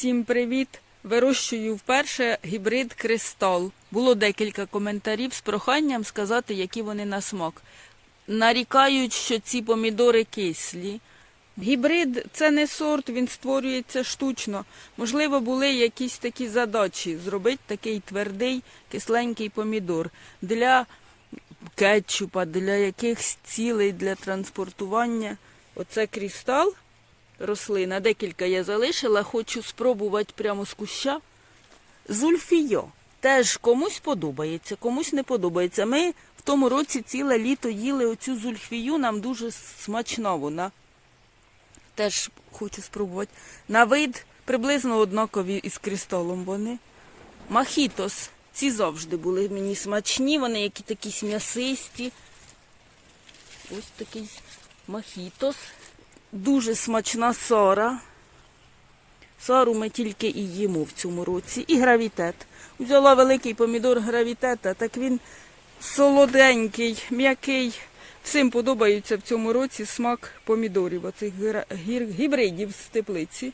Всім привіт! Вирощую вперше гібрид Кристал. Було декілька коментарів з проханням сказати, які вони на смак. Нарікають, що ці помідори кислі. Гібрид це не сорт, він створюється штучно. Можливо, були якісь такі задачі зробити такий твердий, кисленький помідор для кетчупа, для якихось цілей, для транспортування. Оце кристал рослина, декілька я залишила, хочу спробувати прямо з куща. Зульфійо. Теж комусь подобається, комусь не подобається. Ми в тому році ціле літо їли оцю зульфію, нам дуже смачна вона. Теж хочу спробувати. На вид приблизно однакові із кристалом вони. Махітос. Ці завжди були мені смачні, вони які такі м'ясисті. Ось такий махітос. Дуже смачна сора. Сору ми тільки і їмо в цьому році. І гравітет. Взяла великий помідор гравітета, так він солоденький, м'який. Всім подобається в цьому році смак помідорів, оцих гібридів з теплиці.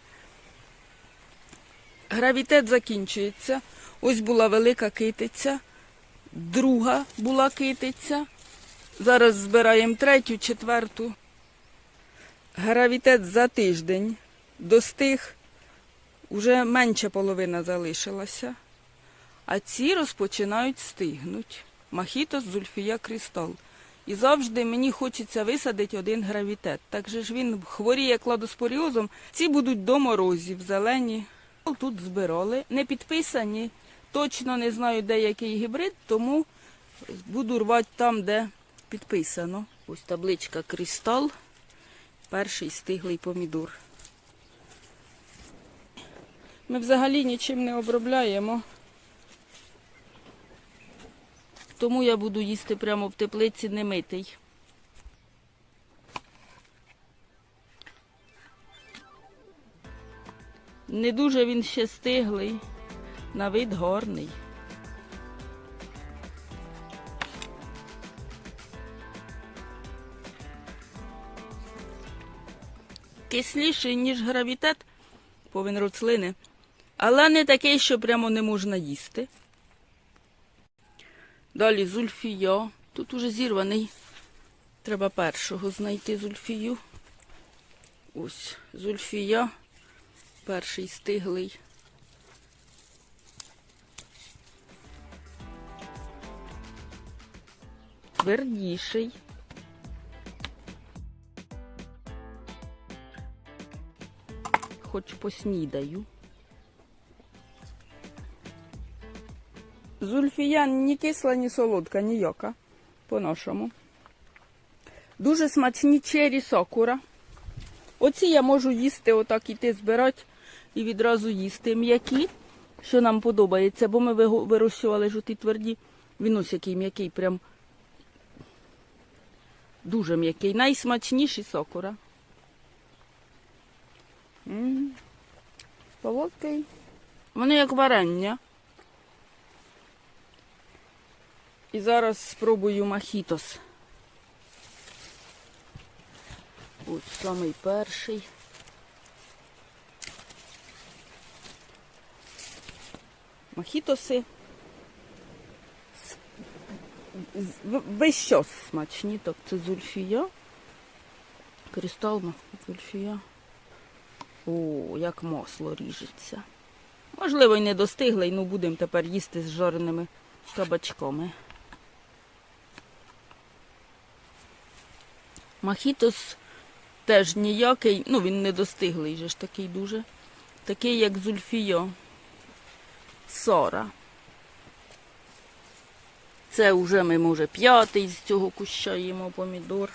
Гравітет закінчується. Ось була велика китиця, друга була китиця. Зараз збираємо третю, четверту. Гравітет за тиждень достиг, уже менша половина залишилася. А ці розпочинають стигнуть. Махітос зульфія кристал. І завжди мені хочеться висадити один гравітет. Так же ж він хворіє кладоспоріозом. Ці будуть до морозів, зелені. Тут збирали, не підписані. Точно не знаю, де який гібрид, тому буду рвати там, де підписано. Ось табличка кристал. Перший стиглий помідор. Ми взагалі нічим не обробляємо. Тому я буду їсти прямо в теплиці немитий. Не дуже він ще стиглий, на вид гарний. Кисліший, ніж гравітет, повин рослини, але не такий, що прямо не можна їсти. Далі зульфія. Тут уже зірваний. Треба першого знайти зульфію. Ось зульфія. Перший стиглий. Твердіший. Хоч поснідаю. Зульфія ні кисла, ні солодка, ніяка. По-нашому. Дуже смачні чері сокура. Оці я можу їсти, отак іти збирати і відразу їсти. М'які, що нам подобається, бо ми вирощували жовті тверді. Він ось який м'який, прям дуже м'який. Найсмачніші сокура. Солодкий. Вони як варення. І зараз спробую махітос. Ось самий перший. Махітоси. Весь час смачні, так це зульфія. Кристал зульфія. О, як масло ріжеться. Можливо, й не достиглий, ну будемо тепер їсти з жареними кабачками. Махітос теж ніякий, ну він не достиглий же ж такий дуже. Такий, як зульфійо. Сора. Це вже ми, може, п'ятий з цього куща їмо помідор.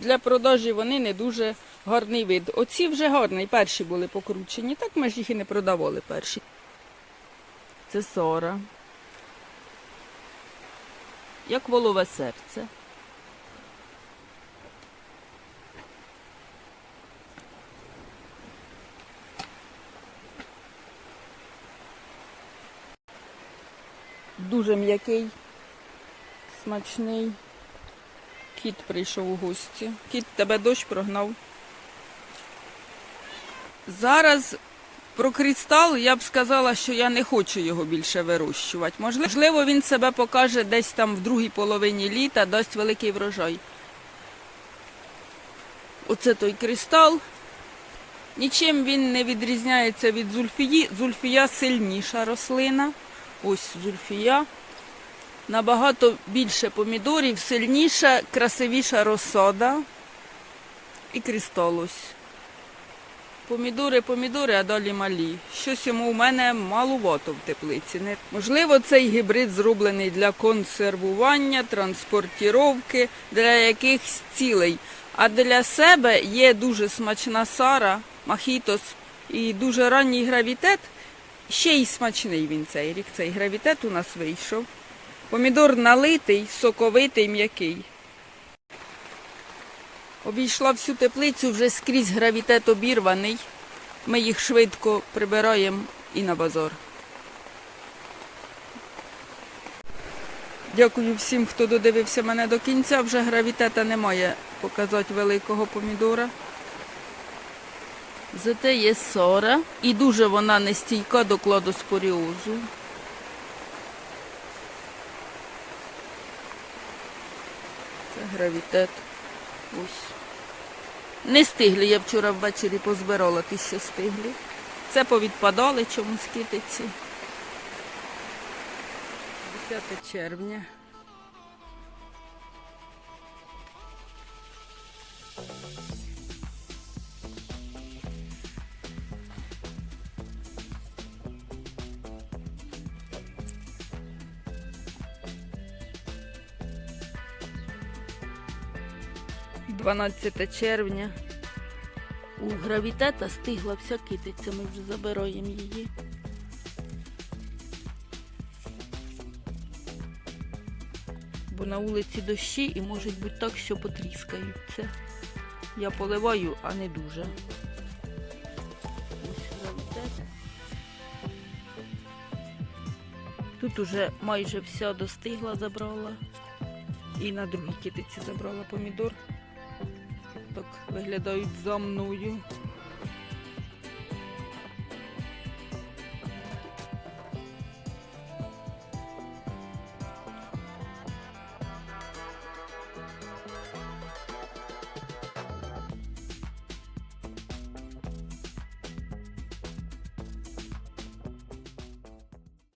Для продажі вони не дуже гарний вид. Оці вже гарні, перші були покручені, так ми ж їх і не продавали перші. Це сора. Як волове серце. Дуже м'який, смачний. Кіт прийшов у гості. Кіт тебе дощ прогнав. Зараз про кристал я б сказала, що я не хочу його більше вирощувати. Можливо, він себе покаже десь там в другій половині літа, дасть великий врожай. Оце той кристал. Нічим він не відрізняється від зульфії. Зульфія сильніша рослина. Ось зульфія. Набагато більше помідорів, сильніша, красивіша розсада. І кристал ось. Помідори, помідори, а далі малі. Щось йому у мене малувато в теплиці. Можливо, цей гібрид зроблений для консервування, транспортіровки, для якихось цілей. А для себе є дуже смачна сара, махітос і дуже ранній гравітет. Ще й смачний він цей рік. Цей гравітет у нас вийшов. Помідор налитий, соковитий, м'який. Обійшла всю теплицю вже скрізь гравітет обірваний. Ми їх швидко прибираємо і на базар. Дякую всім, хто додивився мене до кінця. Вже гравітета немає показати великого помідора. Зате є сора, і дуже вона нестійка до кладоспоріозу. Це гравітет. Ось. Не стиглі, я вчора ввечері позбирала ті, що стиглі. Це повідпадали чомусь китиці. 10 червня. Дванадцяте червня. У гравітета стигла вся китиця, ми вже забираємо її. Бо на вулиці дощі і може бути так, що потріскаються. Я поливаю, а не дуже. Ось гравітет. Тут уже майже вся достигла, забрала. І на другій китиці забрала помідор. Виглядають за мною.